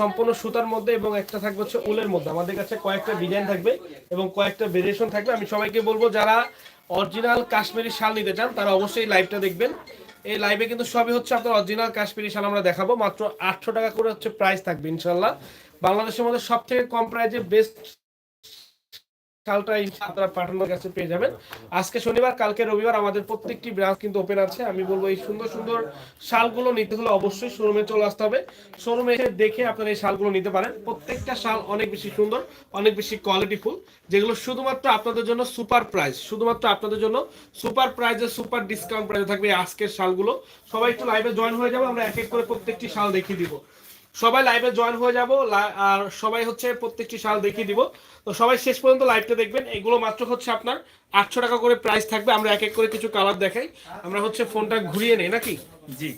সম্পূর্ণ সুতার মধ্যে এবং একটা থাকবে হচ্ছে উলের মধ্যে। আমাদের কাছে কয়েকটা ডিজাইন থাকবে এবং কয়েকটা ভেরিয়েশন থাকবে। আমি সবাইকে বলব, যারা অরিজিনাল কাশ্মীরি শাল নিতে চান, তারা অবশ্যই লাইভটা দেখবেন। এই লাইভে কিন্তু সবই হচ্ছে আপনার অরিজিনাল কাশ্মীরি শাল আমরা দেখাবো। মাত্র আটশো টাকা করে হচ্ছে প্রাইস থাকবে ইনশাল্লাহ বাংলাদেশের মধ্যে সব থেকে কম প্রাইজে বেস্ট শালটা আপনারা পাঠানোর কাছে পেয়ে যাবেন। আজকে শনিবার, কালকে রবিবার আমাদের প্রত্যেকটি ব্রাঞ্চ কিন্তু ওপেন আছে। আমি বলব এই সুন্দর সুন্দর শালগুলো নিতে হলে অবশ্যই শোরুমে চলে আসতে হবে। শোরুমে এসে দেখে আপনারা এই শালগুলো নিতে পারেন। প্রত্যেকটা শাল অনেক বেশি সুন্দর, অনেক বেশি কোয়ালিটিফুল যেগুলো শুধুমাত্র আপনাদের জন্য সুপার প্রাইস শুধুমাত্র আপনাদের জন্য সুপার প্রাইজে সুপার ডিসকাউন্ট প্রাইজে থাকবে আজকের শালগুলো। সবাই একটু লাইভে জয়েন হয়ে যাব, আমরা এক এক করে প্রত্যেকটি শাল দেখিয়ে দিব। সবাই লাইভে জয়েন হয়ে যাব আর সবাই হচ্ছে প্রত্যেকটি শাল দেখিয়ে দিব। তো সবাই শেষ পর্যন্ত লাইভটা দেখবেন। এগুলো মাত্র হচ্ছে আপনার আটশো টাকা করে প্রাইস থাকবে। আমরা এক এক করে কিছু কালার দেখাই। আমরা হচ্ছে ফোনটা ঘুরিয়ে নেই নাকি? জি।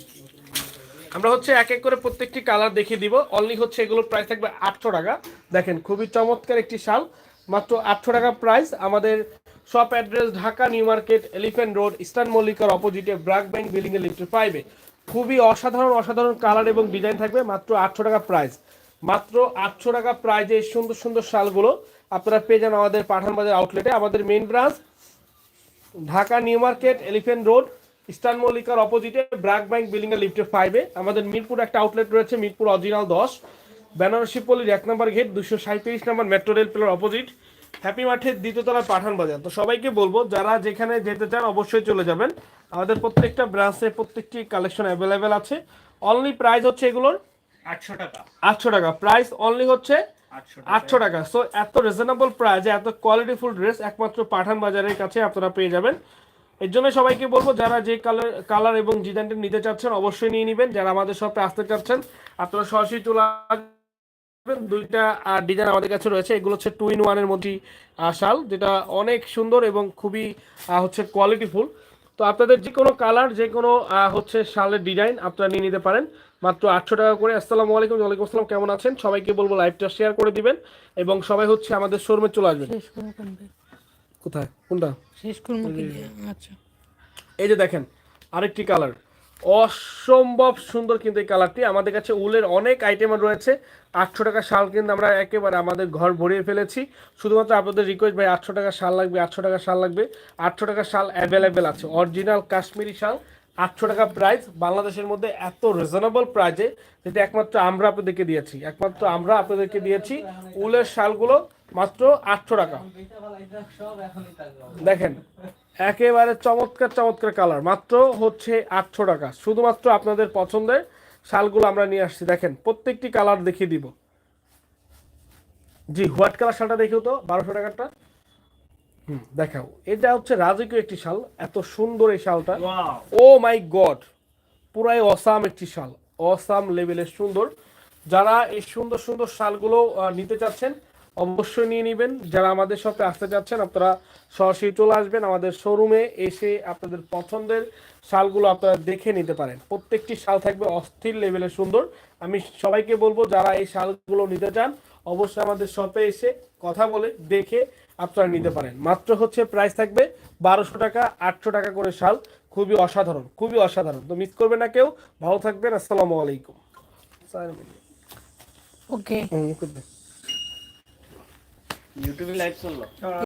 আমরা হচ্ছে এক এক করে প্রত্যেকটি কালার দেখিয়ে দিব। অনলি হচ্ছে এগুলোর প্রাইস থাকবে আটশো টাকা। দেখেন খুবই চমৎকার একটি শাল মাত্র আটশো টাকা প্রাইস আমাদের shop address Dhaka new market elephant road eastern মল্লিকার অপোজিটে ব্রাক ব্যাংক বিল্ডিং এর লিফটে পাইবে খুবই অসাধারণ অসাধারণ কালার এবং ডিজাইন থাকবে, মাত্র আটশো টাকা প্রাইস মাত্র আটশো টাকা প্রাইজে এই সুন্দর সুন্দর শালগুলো আপনারা পেয়ে যান আমাদের পাঠান বাজার আউটলেটে আমাদের main branch Dhaka new market, elephant road, eastern মল্লিকার অপোজিটে ব্র্যাক ব্যাংক বিল্ডিং এর লিফটে ফাইভে আমাদের মিরপুর একটা আউটলেট রয়েছে, মিরপুর অরিজিনাল দশ। বেনারসি পল্লীর এক নম্বর গেট দুশো সাঁত্রিশ নম্বর মেট্রো রেল প্লের অপোজিট হ্যাপি মাঠের দ্বিতীয়তলার পাঠান বাজার তো সবাইকে বলব যারা যেখানে যেতে চান অবশ্যই চলে যাবেন। আমাদের প্রত্যেকটা ব্রাঞ্চে প্রত্যেকটি কালেকশন অ্যাভেলেবেল আছে। অনলি প্রাইস হচ্ছে এগুলোর? আটশো টাকা। আটশো টাকা। প্রাইস অনলি হচ্ছে আটশো টাকা। সো এত রিজনেবল প্রাইসে এত কোয়ালিটিফুল ড্রেস একমাত্র পাঠান বাজারের কাছে আপনারা পেয়ে যাবেন। এর জন্য সবাইকে বলব যারা যে কালার কালার এবং ডিজাইনটা নিতে চাচ্ছেন অবশ্যই নিয়ে নেবেন। যারা আমাদের শপে আসতে চাচ্ছেন আপনারা সরাসরি চলে দুইটা ডিজাইন আমাদের কাছে রয়েছে। এগুলো হচ্ছে টু ইন ওয়ানের মধ্যে শাল যেটা অনেক সুন্দর এবং খুবই হচ্ছে কোয়ালিটিফুল তো আপনাদের যে কোনো কালার যে কোনো হচ্ছে শালের ডিজাইন আপনারা নিয়ে নিতে পারেন। মাত্র আটশো টাকা করে। আসসালামু আলাইকুম ওয়ালাইকুম আসসালাম কেমন আছেন? সবাইকে বলব লাইভটা শেয়ার করে দিবেন এবং সবাই হচ্ছে আমাদের শোরুমে চলে আসবেন। কোথায়? কোনটা? শেষ করব আচ্ছা। এই যে দেখেন আরেকটি কালার অসম্ভব সুন্দর কিন্তু এই কালারটি। আমাদের কাছে উলের অনেক আইটেম রয়েছে। আটশো টাকা শাল কিন্তু আমরা একেবারে আমাদের ঘর ভরিয়ে ফেলেছি। শুধুমাত্র আপনাদের রিকোয়েস্ট ভাই, আটশো টাকা শাল লাগবে, আটশো টাকা শাল লাগবে। আটশো টাকা শাল অ্যাভেলেবেল আছে। অরিজিনাল কাশ্মীরি শাল, আটশো টাকা প্রাইস বাংলাদেশের মধ্যে এত রিজনেবল প্রাইজে যেটা একমাত্র আমরা আপনাদেরকে দিয়েছি। একমাত্র আমরা আপনাদেরকে দিয়েছি উলের শালগুলো মাত্র আটশো টাকা। দেখেন একেবারে চমৎকার চমৎকার কালার মাত্র হচ্ছে আটশো টাকা। শুধুমাত্র আপনাদের পছন্দের শালগুলো আমরা নিয়ে আসছি। দেখেন প্রত্যেকটি কালার দেখিয়ে দিব। জি হোয়াইট কালার শালটা দেখিও তো বারোশো টাকারটা। হুম দেখাও। এটা হচ্ছে রাজকীয় একটি শাল। এত সুন্দর এই শালটা। ও মাই গড! পুরাই অসাম একটি শাল। অসাম লেভেলের সুন্দর। যারা এই সুন্দর সুন্দর শালগুলো নিতে চাচ্ছেন অবশ্যই নিয়ে নেবেন। যারা আমাদের সাথে আসতে চাচ্ছেন আপনারা সরাসরি চলে আসবেন আমাদের শোরুমে এসে আপনাদের পছন্দের শালগুলো আপনারা দেখে নিতে পারেন। প্রত্যেকটি শাল থাকবে অস্থির লেভেলের সুন্দর। আমি সবাইকে বলব যারা এই শালগুলো নিতে চান অবশ্যই আমাদের শপে এসে কথা বলে দেখে আপনারা নিতে পারেন। মাত্র হচ্ছে প্রাইস থাকবে বারোশো টাকা আটশো টাকা করে শাল। খুবই অসাধারণ খুবই অসাধারণ। তো মিস করবে না কেউ। ভালো থাকবেন আসসালামু আলাইকুম। ওকে യൂട്യൂബിൽ ലൈവ്സ് ഉള്ളോ